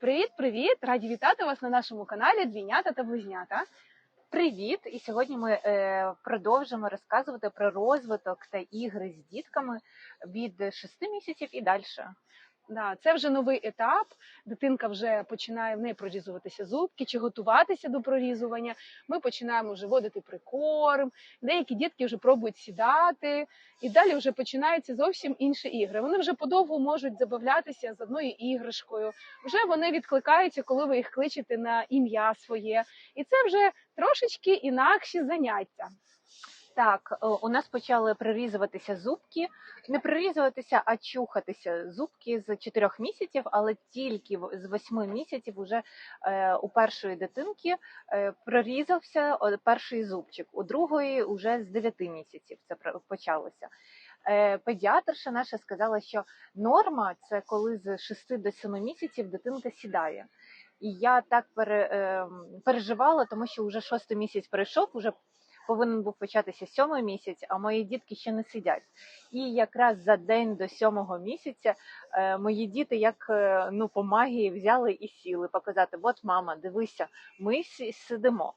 Привіт-привіт! Раді вітати вас на нашому каналі Двійнята та Близнята. Привіт! І сьогодні ми е, продовжимо розказувати про розвиток та ігри з дітками від 6 місяців і далі. Да, це вже новий етап. Дитинка вже починає в неї прорізуватися зубки чи готуватися до прорізування. Ми починаємо вже водити прикорм. Деякі дітки вже пробують сідати, і далі вже починаються зовсім інші ігри. Вони вже подовго можуть забавлятися з одною іграшкою. Вже вони відкликаються, коли ви їх кличете на ім'я своє. І це вже трошечки інакші заняття. Так, е, у нас почали прорізуватися зубки, не прорізуватися, а чухатися зубки з 4 місяців, але тільки з 8 місяців уже е, у першої дитинки е, прорізався перший зубчик, у другої вже з 9 місяців це почалося. Педіатрша наша сказала, що норма це коли з 6 до 7 місяців дитинка сідає. І я так пере, е, переживала, тому що вже шостий місяць пройшов, вже повинен був початися сьомий місяць, а мої дітки ще не сидять. І якраз за день до сьомого місяця е, мої діти, як е, ну по магії, взяли і сіли показати: от мама, дивися, ми сидимо.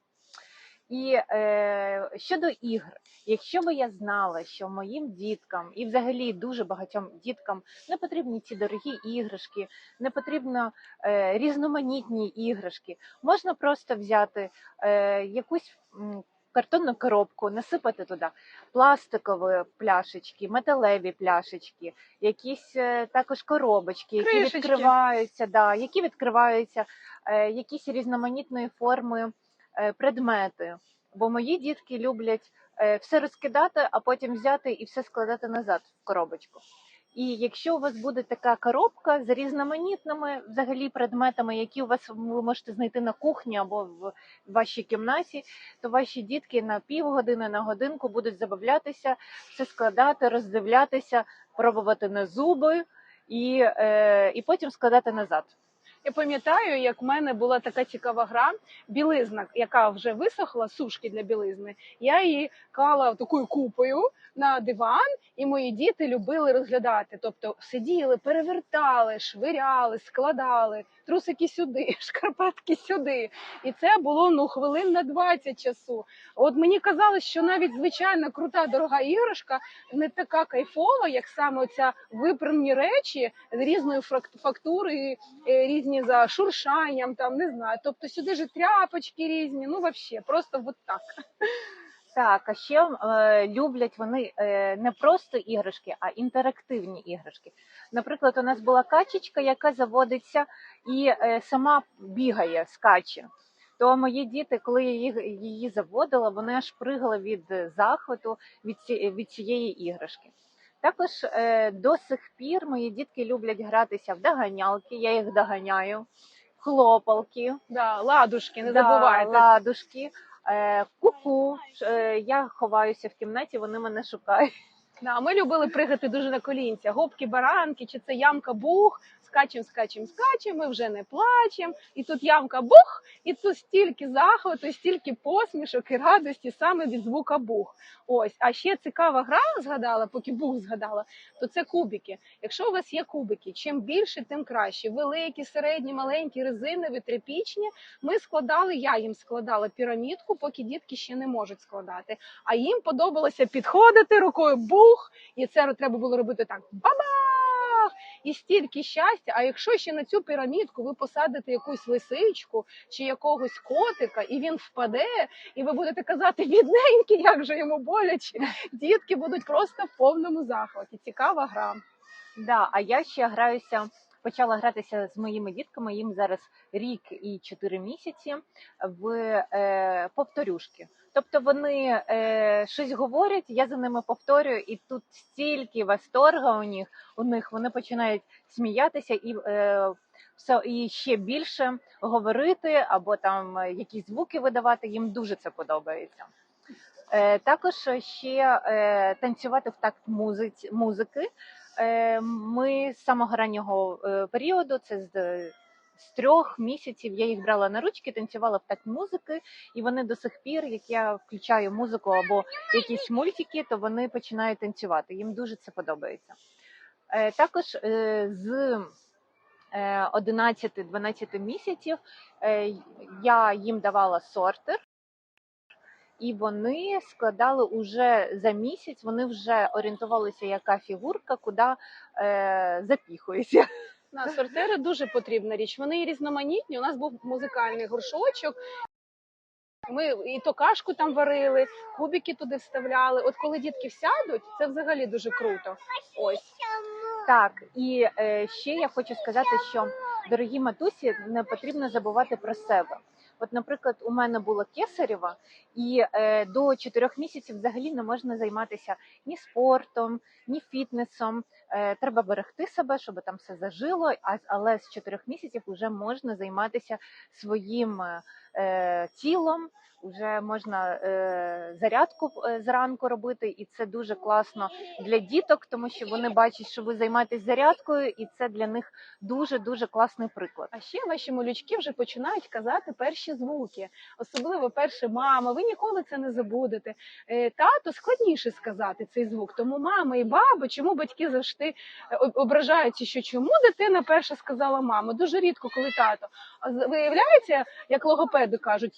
І е, щодо ігр, якщо би я знала, що моїм діткам і взагалі дуже багатьом діткам не потрібні ці дорогі іграшки, не потрібно е, різноманітні іграшки, можна просто взяти е, якусь картонну коробку, насипати туди пластикові пляшечки, металеві пляшечки, якісь е, також коробочки, які Кришечки. відкриваються, да, які відкриваються, е, якісь різноманітної форми е, предмети. Бо мої дітки люблять е, все розкидати, а потім взяти і все складати назад в коробочку. І якщо у вас буде така коробка з різноманітними взагалі предметами, які у вас ви можете знайти на кухні або в вашій кімнаті, то ваші дітки на півгодини, на годинку будуть забавлятися, все складати, роздивлятися, пробувати на зуби і, е, і потім складати назад. Я пам'ятаю, як в мене була така цікава гра, білизна, яка вже висохла, сушки для білизни. Я її клала такою купою на диван, і мої діти любили розглядати. Тобто сиділи, перевертали, швиряли, складали, трусики сюди, шкарпетки сюди. І це було ну хвилин на 20 часу. От мені казалось, що навіть звичайна крута дорога іграшка не така кайфова, як саме ця випрані речі з різної фактури, е, різні за шуршанням, там не знаю. Тобто сюди ж тряпочки різні. Ну взагалі, просто от так. Так, а ще е, люблять вони е, не просто іграшки, а інтерактивні іграшки. Наприклад, у нас була качечка, яка заводиться і е, сама бігає, скаче. То мої діти, коли я її, її заводила, вони аж пригали від захвату від, ці, від цієї іграшки. Також е, до сих пір мої дітки люблять гратися в доганялки, я їх доганяю, хлопалки. Да, ладушки, не Да, забувайте. ладушки. Е, Ку-ку. Е, Я ховаюся в кімнаті, вони мене шукають. Да, ми любили пригати дуже на колінця. Гопки, баранки, чи це ямка бух. Скачем, скачем, скачем, ми вже не плачемо. І тут ямка бух, і тут стільки захвату, стільки посмішок і радості саме від звука бух. Ось, а ще цікава гра згадала, поки бух згадала, то це кубики. Якщо у вас є кубики, чим більше, тим краще. Великі, середні, маленькі, резинові, тряпічні. Ми складали, я їм складала пірамідку, поки дітки ще не можуть складати. А їм подобалося підходити рукою бух, і це треба було робити так: бабах! І стільки щастя. А якщо ще на цю пірамідку ви посадите якусь лисичку чи якогось котика, і він впаде, і ви будете казати бідненький, як же йому боляче, дітки будуть просто в повному захваті. Цікава гра. Да, а я ще граюся, почала гратися з моїми дітками, їм зараз рік і чотири місяці в е, повторюшки. Тобто вони е, щось говорять, я за ними повторюю, і тут стільки восторга у них, у них вони починають сміятися і е, все і ще більше говорити або там якісь звуки видавати. Їм дуже це подобається. Е, також ще е, танцювати в такт музиці, музики. Е, Ми з самого раннього е, періоду, це з, з трьох місяців, я їх брала на ручки, танцювала в такт музики, і вони до сих пір, як я включаю музику або якісь мультики, то вони починають танцювати. Їм дуже це подобається. Е, Також з е, 11-12 місяців я їм давала сортир, і вони складали уже за місяць, вони вже орієнтувалися, яка фігурка, куди е, запіхується. На сортири дуже потрібна річ. Вони і різноманітні. У нас був музикальний горшочок. Ми і то кашку там варили, кубики туди вставляли. От коли дітки сядуть, це взагалі дуже круто. Ось Так, і е, ще я хочу сказати, що дорогі матусі, не потрібно забувати про себе. От, наприклад, у мене була кесарева, і е, до 4 місяців взагалі не можна займатися ні спортом, ні фітнесом. Е, треба берегти себе, щоб там все зажило. Але з 4 місяців вже можна займатися своїм е, тілом. Вже можна е, зарядку е, зранку робити, і це дуже класно для діток, тому що вони бачать, що ви займаєтесь зарядкою, і це для них дуже дуже класний приклад. А ще ваші малючки вже починають казати перші звуки, особливо перше мама. Ви ніколи це не забудете. Е, Тато складніше сказати цей звук. Тому мама і баба, чому батьки завжди е, ображаючи, що чому дитина перша сказала мама? Дуже рідко, коли тато. А виявляється, як логопеди кажуть,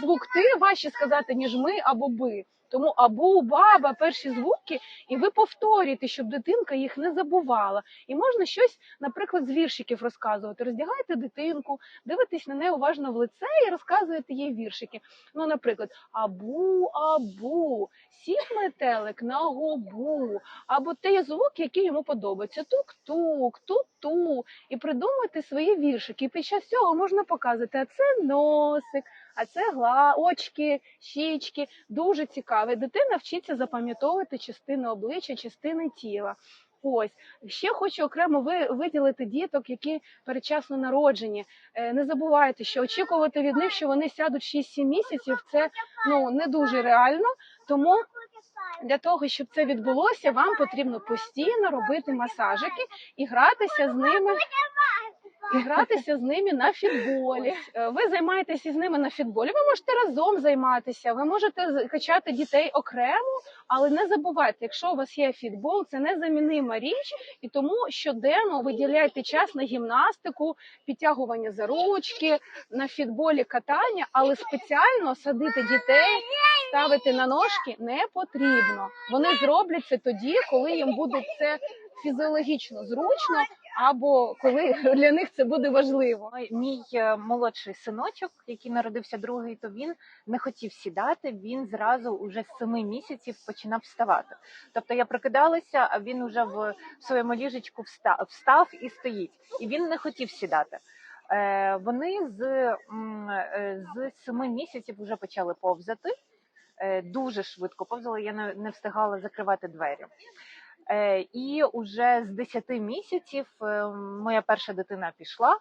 звук ти важче сказати, ніж ми або би. Тому абу, баба, перші звуки, і ви повторюєте, щоб дитинка їх не забувала. І можна щось, наприклад, з віршиків розказувати. Роздягаєте дитинку, дивитесь на неї уважно в лице і розказуєте їй віршики. Ну, наприклад, абу, абу, сів метелик на губу, або той звук, який йому подобається. Тук-тук, ту-ту. І придумайте свої віршики. І під час цього можна показати, а це носик, а це гла, очки, щічки. Дуже цікаво. Дитина вчиться запам'ятовувати частини обличчя, частини тіла. Ось ще хочу окремо ви виділити діток, які передчасно народжені. Е, Не забувайте, що очікувати від них, що вони сядуть 6-7 місяців, це ну не дуже реально. Тому для того, щоб це відбулося, вам потрібно постійно робити масажики і гратися з ними. І гратися з ними на фітболі. Е, Ви займаєтеся з ними на фітболі. Ви можете разом займатися, ви можете качати дітей окремо, але не забувайте, якщо у вас є фітбол, це незамінима річ, і тому щоденно виділяйте час на гімнастику, підтягування за ручки, на фітболі катання, але спеціально садити дітей, ставити на ножки не потрібно. Вони зроблять це тоді, коли їм буде це фізіологічно зручно, або коли для них це буде важливо. Мій- е, молодший синочок, який народився другий, то він не хотів сідати. Він зразу уже з семи місяців починав вставати. Тобто я прокидалася, а він уже в своєму ліжечку вста- встав і стоїть. І він не хотів сідати. Е, Вони з, е, з семи місяців вже почали повзати. Дуже швидко повзали. Я не встигала закривати двері. Е, І уже з 10 місяців е, моя перша дитина пішла.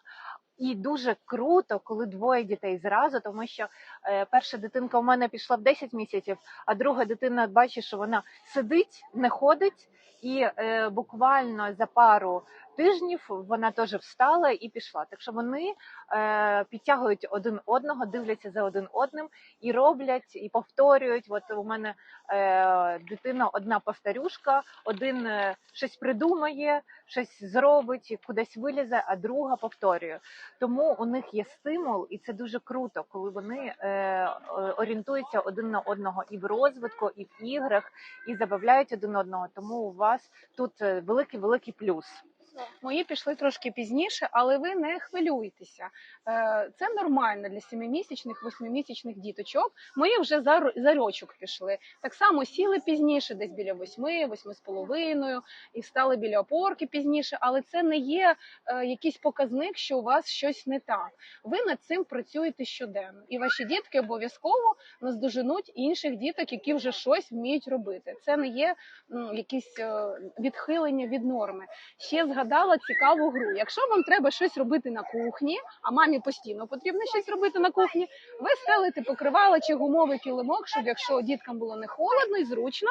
І дуже круто, коли двоє дітей зразу, тому що е, перша дитинка у мене пішла в 10 місяців, а друга дитина бачить, що вона сидить, не ходить, і буквально за пару тижнів вона теж встала і пішла. Так що вони е, підтягують один одного, дивляться за один одним і роблять, і повторюють. От у мене е, дитина одна повторюшка, один е, щось придумає, щось зробить, кудись вилізе, а друга повторює. Тому у них є стимул, і це дуже круто, коли вони е, орієнтуються один на одного і в розвитку, і в іграх, і забавляють один одного. Тому у вас тут е, великий великий плюс. Мої пішли трошки пізніше, але ви не хвилюйтеся. Е, Це нормально для сімимісячних, восьмимісячних діточок. Мої вже за ро- рочок пішли. Так само сіли пізніше, десь біля восьми, восьми з половиною, і встали біля опорки пізніше. Але це не є е, якийсь показник, що у вас щось не так. Ви над цим працюєте щоденно, і ваші дітки обов'язково наздоженуть інших діток, які вже щось вміють робити. Це не є якісь е, відхилення від норми ще згадала цікаву гру. Якщо вам треба щось робити на кухні, а мамі постійно потрібно щось робити на кухні, ви стелите покривало чи гумовий килимок, щоб якщо діткам було не холодно і зручно,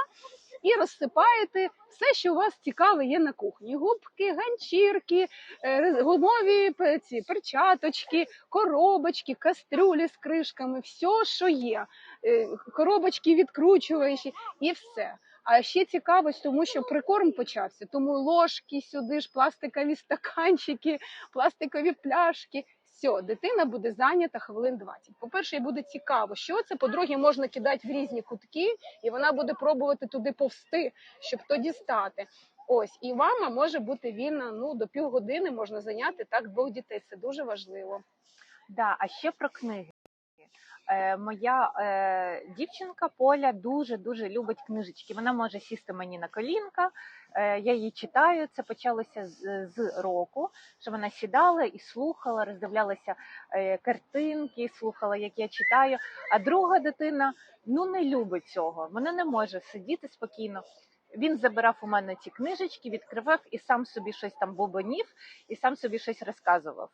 і розсипаєте все, що у вас цікаве є на кухні: губки, ганчірки, е, гумові ці перчаточки, коробочки, кастрюлі з кришками, все, що є, Е, коробочки відкручуючі, і все. А ще цікавість, тому що прикорм почався. Тому ложки сюди ж, пластикові стаканчики, пластикові пляшки. Все, дитина буде зайнята хвилин 20. По-перше, буде цікаво, що це. По-друге, можна кидати в різні кутки, і вона буде пробувати туди повсти, щоб то дістати. Ось і мама може бути вільна. Ну до півгодини можна зайняти так двох дітей. Це дуже важливо. Да, а ще про книги. Е, моя е, дівчинка Поля дуже дуже любить книжечки. Вона може сісти мені на колінка. Е, я її читаю. Це почалося з, з року, що вона сідала і слухала, роздивлялася е, картинки, слухала, як я читаю. А друга дитина ну не любить цього. Вона не може сидіти спокійно. Він забирав у мене ці книжечки, відкривав і сам собі щось там бубонів, і сам собі щось розказував.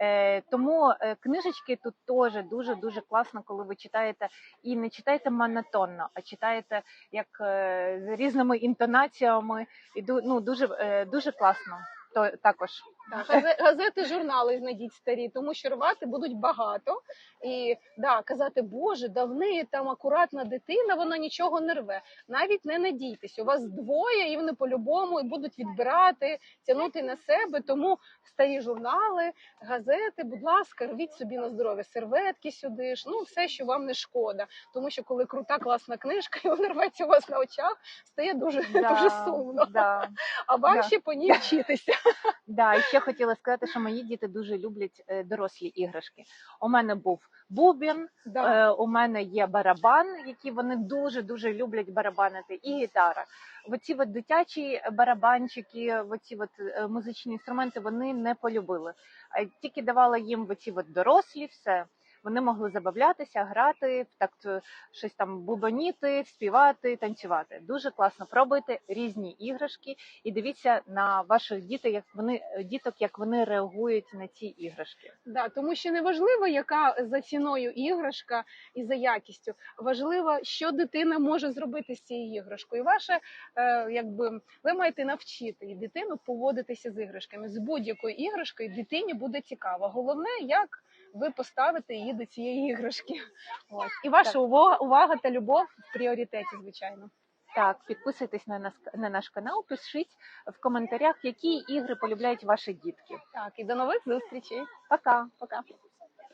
Е, тому е, книжечки тут теж дуже дуже класно, коли ви читаєте і не читаєте монотонно, а читаєте як е, з різними інтонаціями, і ну, дуже, дуже класно. То також Так, газе- газети, журнали знайдіть старі, тому що рвати будуть багато. І да, казати, Боже, да в неї там акуратна дитина, вона нічого не рве. Навіть не надійтесь, у вас двоє, і вони по-любому будуть відбирати, тягнути на себе. Тому старі журнали, газети, будь ласка, рвіть собі на здоров'я, серветки сюди ж, ну все, що вам не шкода. Тому що коли крута класна книжка, і вона рветься у вас на очах, стає дуже, дуже сумно. Да. А вам да. ще по ній вчитися. Да, і ще хотіла сказати, що мої діти дуже люблять е, дорослі іграшки. У мене був бубін, Да. Е, у мене є барабан, які вони дуже дуже люблять барабанити, і гітара. Оці от дитячі барабанчики, оці от е, музичні інструменти вони не полюбили. Тільки давала їм оці от дорослі, все. Вони могли забавлятися, грати, так е, щось там бубоніти, співати, танцювати. Дуже класно. Пробуйте різні іграшки і дивіться на ваших дітей, як вони діток, як вони реагують на ці іграшки. Да, тому що не важливо, яка за ціною іграшка і за якістю. Важливо, що дитина може зробити з цією іграшкою. Ваше, е, якби ви маєте навчити дитину поводитися з іграшками. З будь-якою іграшкою дитині буде цікаво. Головне, як ви поставите її до цієї іграшки. Ось. І ваша Так. увага, увага та любов в пріоритеті, звичайно. Так, підписуйтесь на нас на наш канал, пишіть в коментарях, які ігри полюбляють ваші дітки. Так, і до нових зустрічей. Пока! Пока.